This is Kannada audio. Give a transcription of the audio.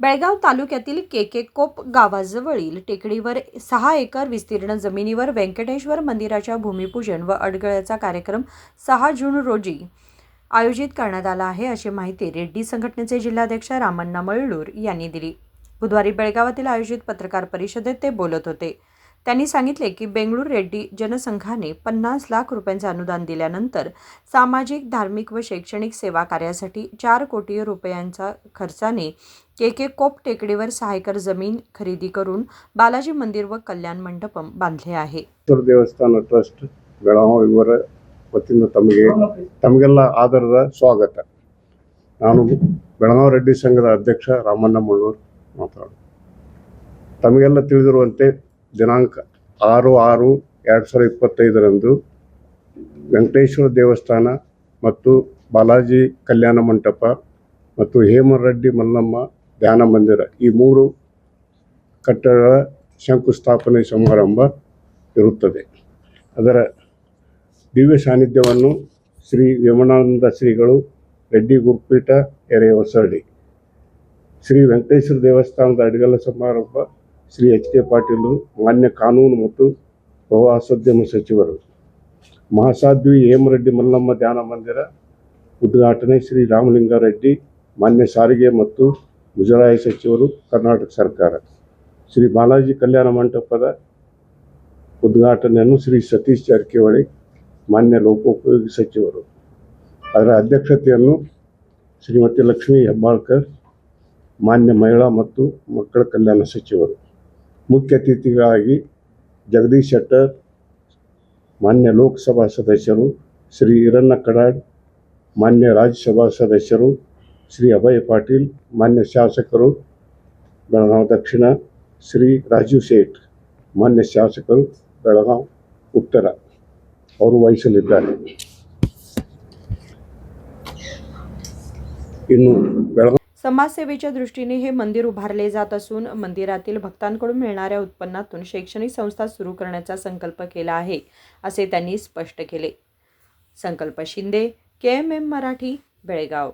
बेळगाव तालुक्यातील केकेकोप गावाजवळील टेकडीवर सहा एकर विस्तीर्ण जमिनीवर व्यंकटेश्वर मंदिराच्या भूमिपूजन व अडगळ्याचा कार्यक्रम सहा जून रोजी आयोजित करण्यात आला आहे अशी माहिती रेड्डी संघटनेचे जिल्हाध्यक्ष रामण्णा मळलूर यांनी दिली. बुधवारी बेळगावातील आयोजित पत्रकार परिषदेत ते बोलत होते. त्यांनी सांगितले की बेंगळूर रेड्डी जनसंघाने पन्नास लाख रुपयांचे अनुदान दिल्यानंतर सामाजिक धार्मिक व शैक्षणिक सेवा कार्यासाठी चार कोटी रुपयांचा खर्चाने केके कोप टेकडीवर सहा एकर जमीन खरेदी करून बालाजी मंदिर व कल्याण मंडपम बांधले आहे ಈಶ್ವರ ದೇವಸ್ಥಾನ ಟ್ರಸ್ಟ್ ಬೆಳಗಾವಿ ಇವರ ವತಿಯಿಂದ ತಮಗೆ ತಮಗೆಲ್ಲ ಆಧಾರದ ಸ್ವಾಗತ ನಾನು ಬೆಳಗಾವಿ ರೆಡ್ಡಿ ಸಂಘದ ಅಧ್ಯಕ್ಷ ರಾಮಣ್ಣ ಮುಳ್ಳೂರು ಮಾತಾಡೋದು ತಮಗೆಲ್ಲ ತಿಳಿದಿರುವಂತೆ ದಿನಾಂಕ ಆರು ಆರು ಎರಡು ಸಾವಿರದ ಇಪ್ಪತ್ತೈದರಂದು ವೆಂಕಟೇಶ್ವರ ದೇವಸ್ಥಾನ ಮತ್ತು ಬಾಲಾಜಿ ಕಲ್ಯಾಣ ಮಂಟಪ ಮತ್ತು ಹೇಮರೆಡ್ಡಿ ಮಲ್ಲಮ್ಮ ಧ್ಯಾನ ಮಂದಿರ ಈ ಮೂರು ಕಟ್ಟಡಗಳ ಶಂಕುಸ್ಥಾಪನೆ ಸಮಾರಂಭ ಇರುತ್ತದೆ. ಅದರ ದಿವ್ಯ ಸಾನ್ನಿಧ್ಯವನ್ನು ಶ್ರೀ ವಿಮಾನಂದ ಶ್ರೀಗಳು ರೆಡ್ಡಿ ಗುರುಪೀಠ ಎರೆ ಹೊಸಳ್ಳಿ. ಶ್ರೀ ವೆಂಕಟೇಶ್ವರ ದೇವಸ್ಥಾನದ ಅಡಿಗಲ ಸಮಾರಂಭ ಶ್ರೀ ಎಚ್ ಕೆ ಪಾಟೀಲು, ಮಾನ್ಯ ಕಾನೂನು ಮತ್ತು ಪ್ರವಾಸೋದ್ಯಮ ಸಚಿವರು. ಮಹಾಸಾಧ್ವಿ ಹೇಮರೆಡ್ಡಿ ಮಲ್ಲಮ್ಮ ಧ್ಯಾನ ಮಂದಿರ, ಉದ್ಘಾಟನೆ ಶ್ರೀ ರಾಮಲಿಂಗಾರೆಡ್ಡಿ, ಮಾನ್ಯ ಸಾರಿಗೆ ಮತ್ತು ಮುಜರಾಯಿ ಸಚಿವರು, ಕರ್ನಾಟಕ ಸರ್ಕಾರ. ಶ್ರೀ ಬಾಲಾಜಿ ಕಲ್ಯಾಣ ಮಂಟಪದ ಉದ್ಘಾಟನೆಯನ್ನು ಶ್ರೀ ಸತೀಶ್ ಜಾರಕಿಹೊಳಿ, ಮಾನ್ಯ ಲೋಕೋಪಯೋಗಿ ಸಚಿವರು. ಅದರ ಅಧ್ಯಕ್ಷತೆಯನ್ನು ಶ್ರೀಮತಿ ಲಕ್ಷ್ಮೀ ಹೆಬ್ಬಾಳ್ಕರ್, ಮಾನ್ಯ ಮಹಿಳಾ ಮತ್ತು ಮಕ್ಕಳ ಕಲ್ಯಾಣ ಸಚಿವರು. ಮುಖ್ಯ ಅತಿಥಿಗಳಾಗಿ ಜಗದೀಶ್ ಶೆಟ್ಟರ್, ಮಾನ್ಯ ಲೋಕಸಭಾ ಸದಸ್ಯರು ಶ್ರೀ ಈರಣ್ಣ ಕಡಾಡ್, ಮಾನ್ಯ ರಾಜ್ಯಸಭಾ ಸದಸ್ಯರು ಶ್ರೀ ಅಭಯ್ ಪಾಟೀಲ್, ಮಾನ್ಯ ಶಾಸಕರು ಬೆಳಗಾವಿ ದಕ್ಷಿಣ, ಶ್ರೀ ರಾಜೀವ್ ಶೇಟ್ ಮಾನ್ಯ ಶಾಸಕರು ಬೆಳಗಾವಿ ಉತ್ತರ ಅವರು ವಹಿಸಲಿದ್ದಾರೆ. ಇನ್ನು ಬೆಳಗಾವಿ समाजसेवेच्या दृष्टीने हे मंदिर उभारले जात असून मंदिरातील भक्तांकडून मिळणाऱ्या उत्पन्नातून शैक्षणिक संस्था सुरू करण्याचा संकल्प केला आहे असे त्यांनी स्पष्ट केले. संकल्प शिंदे के एम एम मराठी बेळगाव.